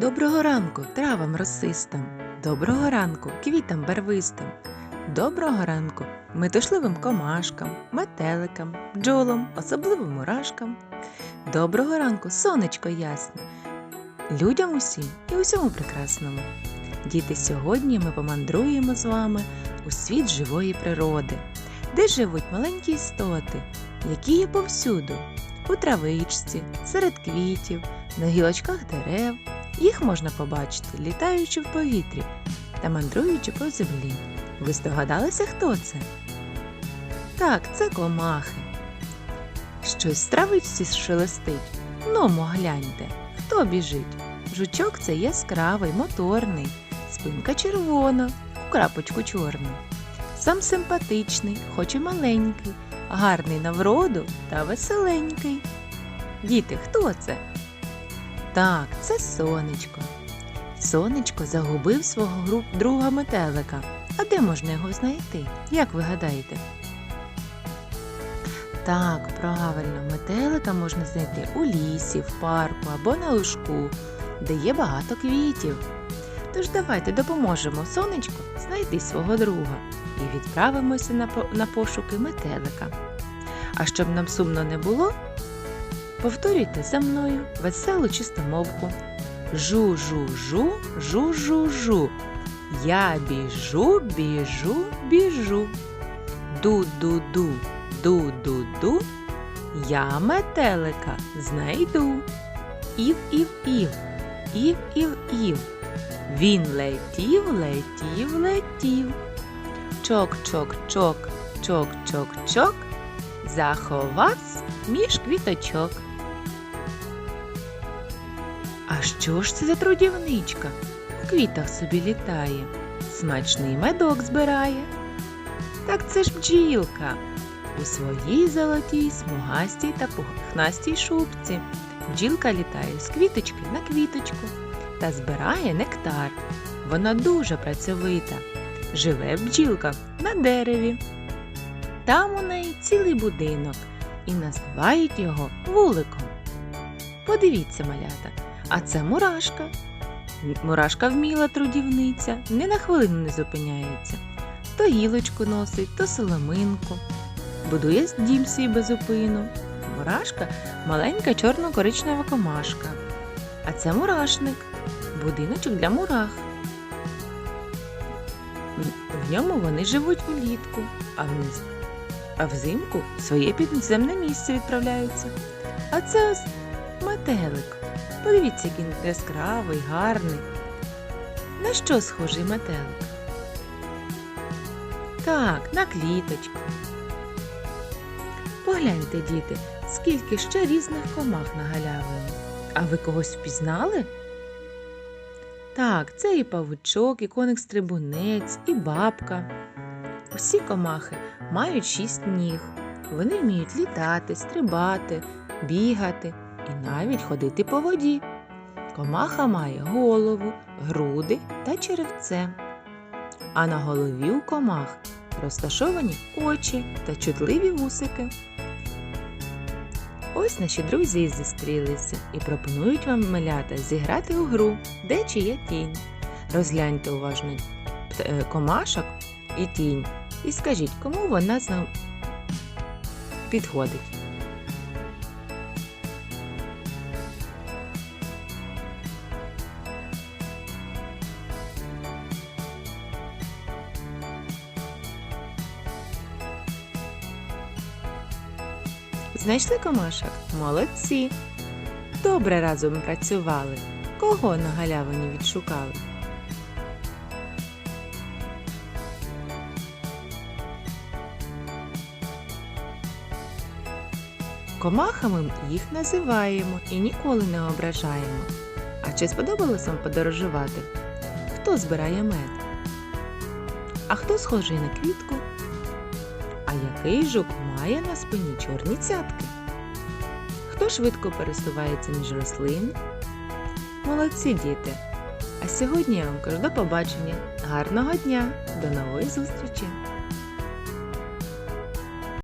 Доброго ранку травам росистим, доброго ранку квітам барвистим, доброго ранку метушливим комашкам, метеликам, бджолам, особливо мурашкам. Доброго ранку, сонечко ясне, людям усім і усьому прекрасному. Діти, сьогодні ми помандруємо з вами у світ живої природи, де живуть маленькі істоти, які є повсюду, у травичці, серед квітів, на гілочках дерев. Їх можна побачити, літаючи в повітрі та мандруючи по землі. Ви здогадалися, хто це? Так, це комахи. Щось травичці шелестить. Ному гляньте, хто біжить? Жучок це яскравий, моторний, спинка червона, у крапочку чорну. Сам симпатичний, хоч і маленький, гарний на вроду та веселенький. Діти, хто це? Так, це сонечко. Сонечко загубив свого друга метелика. А де можна його знайти? Як ви гадаєте? Так, правильно, метелика можна знайти у лісі, в парку або на лужку, де є багато квітів. Тож давайте допоможемо сонечку знайти свого друга і відправимося на пошуки метелика. А щоб нам сумно не було, Повторюйте за мною веселу чистомовку. Жу-жу-жу, жу-жу-жу. Я біжу, біжу, біжу. Ду-ду-ду, ду-ду-ду. Я метелика знайду. Ів-ів-ів, ів-ів-ів. Він летів, летів, летів. Чок-чок-чок, чок-чок-чок. Заховався між квіточок. А що ж це за трудівничка? В квітах собі літає, смачний медок збирає. Так це ж бджілка. У своїй золотій, смугастій та пухнастій шубці. Бджілка літає з квіточки на квіточку та збирає нектар. Вона дуже працьовита. Живе бджілка на дереві. Там у неї цілий будинок і називають його вуликом. Подивіться, малята, а це мурашка. Мурашка вміла трудівниця, ні на хвилину не зупиняється. То гілочку носить, то соломинку. Будує дім свій безупину. Мурашка маленька чорно-коричнева комашка. А це мурашник, будиночок для мурах. В- ньому вони живуть улітку, а вниз а взимку своє підземне місце відправляються. А це ось метелик. Подивіться, який яскравий, гарний. На що схожий метелик? Так, на квіточку. Погляньте, діти, скільки ще різних комах на галявині. А ви когось впізнали? Так, це і павучок, і коник-стрибунець, і бабка. Усі комахи мають шість ніг. Вони вміють літати, стрибати, бігати і навіть ходити по воді. Комаха має голову, груди та черевце. А на голові у комах розташовані очі та чутливі вусики. Ось наші друзі зустрілися і пропонують вам малята зіграти у гру, де чия тінь. Розгляньте уважно е, комашок і тінь і скажіть, кому вона підходить. Знайшли комашок? Молодці! Добре разом працювали. Кого на галявині відшукали? Комахами їх називаємо і ніколи не ображаємо. А чи сподобалось вам подорожувати? Хто збирає мед? А хто схожий на квітку? Який жук має на спині чорні цятки? Хто швидко пересувається між рослин? Молодці діти! А сьогодні я вам кажу до побачення. Гарного дня! До нової зустрічі!